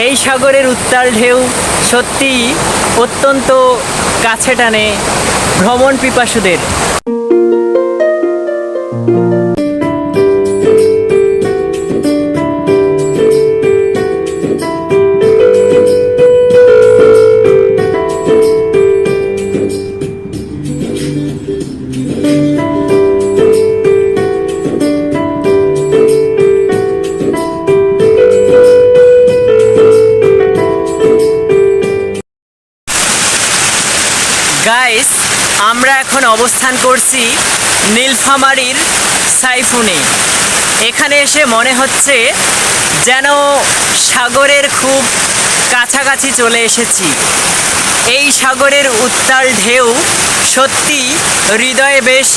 এই সাগরের উত্তাল ঢেউ সত্যি অত্যন্ত কাছে টানে ভ্রমণ পিপাসুদের। গাইস আমরা এখন অবস্থান করছি নীলফামারীর সাইফুনে। এখানে এসে মনে হচ্ছে যেন সাগরের খুব কাছাকাছি চলে এসেছি। এই সাগরের উত্তাল ঢেউ সত্যি হৃদয়ে বেশ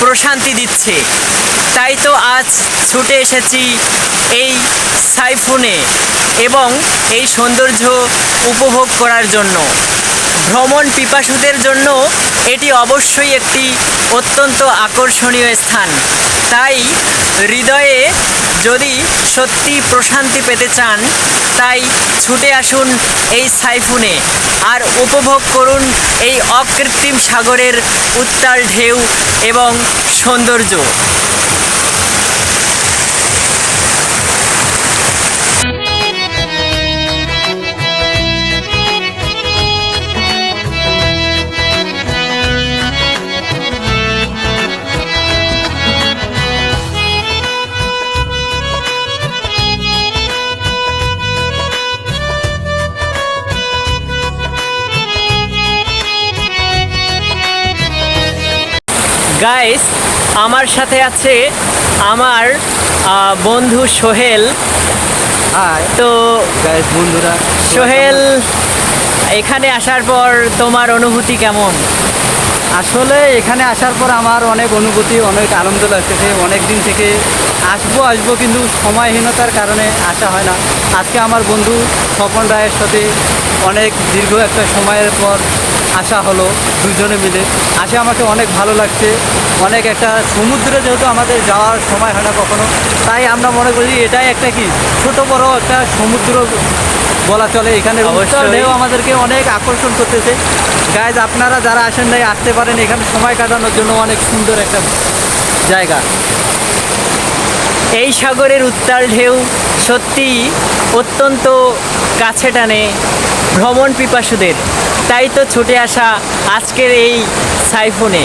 প্রশান্তি দিচ্ছে। তাই তো আজ ছুটে এসেছি এই সাইফুনে এবং এই সৌন্দর্য উপভোগ করার জন্য। ভ্রমণ পিপাসুদের জন্য এটি অবশ্যই একটি অত্যন্ত আকর্ষণীয় স্থান। তাই হৃদয়ে যদি সত্যি প্রশান্তি পেতে চান, তাই ছুটে আসুন এই সাইফুনে আর উপভোগ করুন এই অকৃত্রিম সাগরের উত্তাল ঢেউ এবং সৌন্দর্য। গাইস আমার সাথে আছে আমার বন্ধু সোহেল। তো বন্ধুরা সোহেল এখানে আসার পর তোমার অনুভূতি কেমন? আসলে এখানে আসার পর আমার অনেক অনুভূতি অনেক আনন্দ লাগতেছে। অনেক দিন থেকে আসব আসব কিন্তু সময়হীনতার কারণে আসা হয় না। আজকে আমার বন্ধু স্বপন রায়ের সাথে অনেক দীর্ঘ একটা সময়ের পর আসা হলো দুজনে মিলে। আসে আমাকে অনেক ভালো লাগছে। অনেক একটা সমুদ্রে যেহেতু আমাদের যাওয়ার সময় হয় না কখনো তাই আমরা মনে করি এটাই একটা কি? ছোট বড় একটা সমুদ্র বলা চলে। এখানে। ঢেউ আমাদেরকে অনেক আকর্ষণ করতেছে। গাইজ আপনারা যারা আসেন নাই আসতে পারেন। এখানে সময় কাটানোর জন্য অনেক সুন্দর একটা জায়গা। এই সাগরের উত্তাল ঢেউ সত্যি অত্যন্ত কাছে টানে ভ্রমণ পিপাসুদের। তাই তো ছুটে আসা আজকের এই সাইফোনে।